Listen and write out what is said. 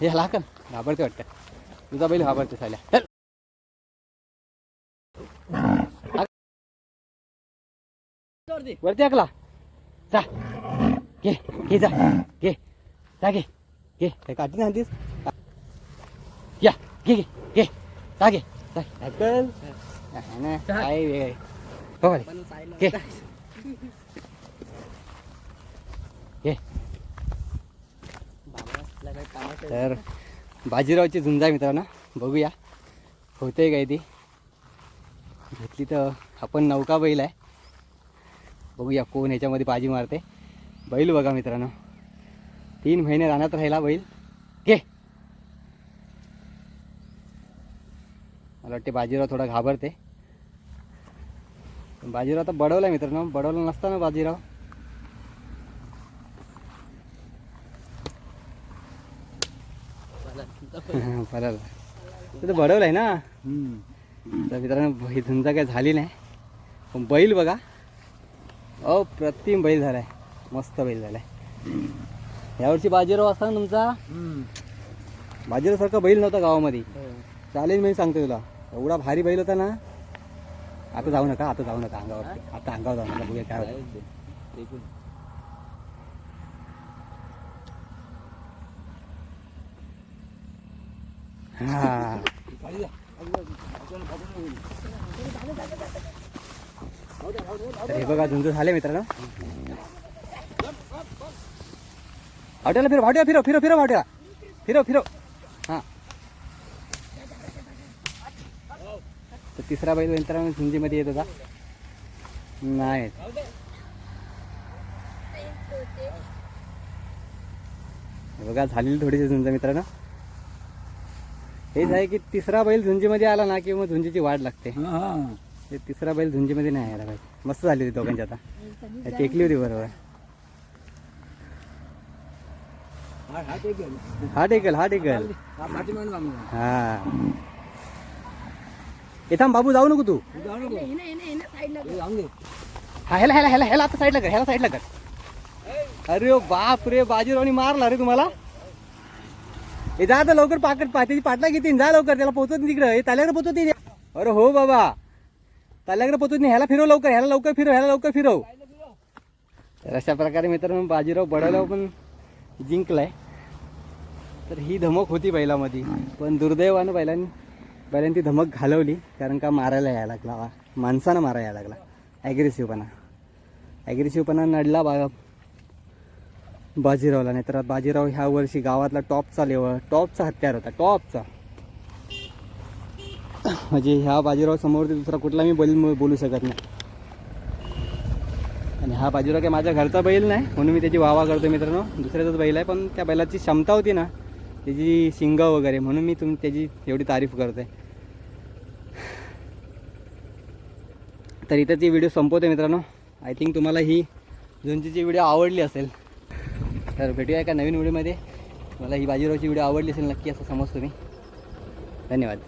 हे ह्याला घाबरते वाटतं. तुझा बैल घाबरते साल्या चल. वरती ऐकला जा. घे घे जा. घे. जा घे. घे. काय ना आणतीस या. घे घे घे. जा घे. जा. हाकल काय वेळ हो, हो. घे. घे. तर बाजीरावची झुंजा मित्रांनो. बघूया. होते काय ती? घेतली तर आपण नौका बैल आहे. बघूया कोण ह्याच्यामध्ये बाजी मारते. बैल बघा मित्रांनो. तीन महिने राहण्यात राहिला बैल. घे. मला वाटते बाजीराव थोडा घाबरते. बाजीराव तर बडवला मित्रांनो. बडवला नसता ना बाजीराव? बरं तर बडवलं आहे ना? तर मित्रांनो ही झुंजा काय झाली नाही. पण बैल बघा. अप्रतिम बैल झालाय. मस्त बैल झालाय. यावर्षी बाजीराव असता ना तुमचा? बाजीराव सारखा बैल नव्हता गावामध्ये. चालेल मी सांगतो तुला. एवढा भारी बैल होता ना. आता जाऊ नका आता जाऊ नका अंगावरती आता अंगावर जाऊ नका बघूया काय हा तर हे बघा झुंजू झाले मित्रांनो. वाट्याला फिरव वाट्या फिरव फिरव फिरव वाट्या फिरव फिरव. हां. तर तिसरा बैल मित्रांनो झुंजीमध्ये येत होता. नाही. बघा झालेली थोडीशी झुंज मित्रांनो. हेच आहे की तिसरा बैल झुंजीमध्ये आला ना की मग झुंजीची वाढ लागते. ते तिसरा बैल झुंजीमध्ये नाही यायला पाहिजे मस्त झाली होती दोघांची आता. टेकली होती बरोबर. हा टेकल हा टेकल हा येथांब बाबू जाऊ नको तू. हा ह्याला ह्याला ह्याला ह्याला आता साईडला कर ह्याला साईडला कर. अरे बाप रे बाजीरावनी मारला रे तुम्हाला. हे जा आता लवकर पाकट पातीची पाटला घेतीन जा लवकर त्याला पोहोचत नाही तिकडं. हे ताल्याकडे पोहोचत नाही अरे हो बाबा. ताल्याकडे पोहोचत नाही ह्याला फिरव लवकर ह्याला लवकर फिरव ह्याला लवकर फिरव. तर अशा प्रकारे मित्रांनो बाजीराव बडायला पण जिंकलाय. तर ही धमक होती बैलामध्ये. पण दुर्दैवानं बैलांनी बैलांनी ती धमक घालवली. कारण का मारायला यायला लागला. माणसानं मारायला यायला लागला. ॲग्रेसिव्हपणा ॲग्रेसिव्हपणा नडला बाबा बाजीरावला नाही तर बाजीराव ह्या वर्षी गावातला टॉपचा लेवल टॉपचा हत्यार होता टॉपचा. म्हणजे ह्या बाजीराव समोर दुसरा कुठला मी बैल बोलू शकत नाही. आणि हा बाजीराव काय माझ्या घरचा बैल नाही म्हणून मी त्याची वावा करतो मित्रांनो. दुसऱ्याचाच बैल आहे पण त्या बैलाची क्षमता होती ना त्याची शिंग वगैरे म्हणून मी तुम त्याची एवढी तारीफ करतोय. तर इथं ती व्हिडिओ संपवते मित्रांनो. आय थिंक तुम्हाला ही झुंजीची व्हिडिओ आवडली असेल. तर भेटूया एका नवीन व्हिडिओमध्ये. मला ही बाजीरावची व्हिडिओ आवडली असेल नक्की असं समजतो मी. धन्यवाद.